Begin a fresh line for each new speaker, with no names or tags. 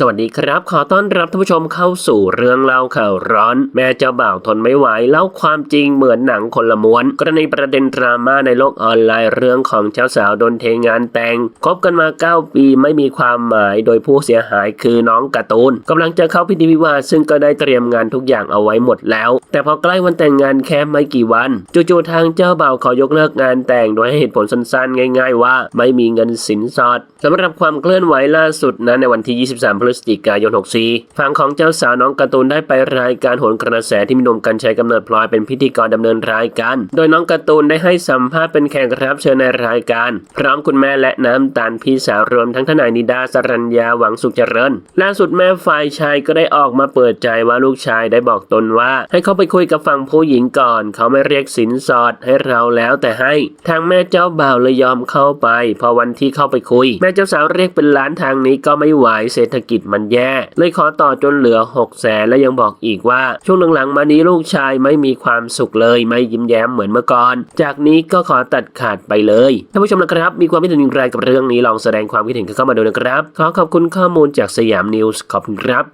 สวัสดีครับ ขอต้อนรับท่านผู้ชมเข้าสู่เรื่องเล่าข่าวร้อน แม่เจ้าบ่าวทนไม่ไหวเล่าความจริงเหมือนหนังคนละม้วน กรณีประเด็นดราม่าในโลกออนไลน์เรื่องของเจ้าสาวโดนเทงานแต่งคบกันมา 9 ปีไม่มีความหมายโดยผู้เสียหายคือน้องการ์ตูนกำลังจะเข้าพิธีวิวาซึ่งก็ได้เตรียมงานทุกอย่างเอาไว้หมดแล้ว แต่พอใกล้วันแต่งงานแค่ไม่กี่วันจู่ๆทางเจ้าบ่าวขอยกเลิกงานแต่งโดยให้เหตุผลสั้นๆ ง่าย ๆ ว่า ไม่มีเงินสินสอดสำหรับความเคลื่อนไหวล่าสุดนั้นในวันที่ 23พฤศจิกายน 64 ฝั่งของเจ้าสาวน้องการ์ตูนได้ไปรายการโหนกระแสที่มีหนุ่มกัญชัยกำเนิดพลอยเป็นพิธีกรดำเนินรายการ โดยน้องการ์ตูนได้ให้สัมภาษณ์เป็นแขกรับเชิญในรายการ พร้อมคุณแม่และน้ำตาลพี่สาวรวมทั้งทนายนิดาสรัญญาหวังสุขเจริญ ล่าสุดแม่ฝ่ายชายก็ได้ออกมาเปิดใจว่าลูกชายได้บอกตนว่า ให้เขาไปคุยกับฝั่งผู้หญิงก่อน เขาไม่เรียกสินสอดให้เราแล้วแต่ให้ ทางแม่เจ้าบ่าวเลยยอมเข้าไป พอวันที่เข้าไปคุย แม่เจ้าสาวเรียกเป็นล้านทางนี้ก็ไม่ไหวเศรษฐกิจมันแย่ เลยขอต่อจนเหลือ6กแสนและยังบอกอีกว่า ช่วงหลังๆมานี้ลูกชายไม่มีความสุขเลยไม่ยิ้มแย้มเหมือนเมื่อก่อน จากนี้ก็ขอตัดขาดไปเลยท่านผู้ชมนะครับ มีความคิดเห็นอย่างไรกับเรื่องนี้ลองแสดงความคิดเห็นกันเข้ามาดูนะครับ ขอขอบคุณข้อมูลจากสยามนิวส์ขอบคุณครับ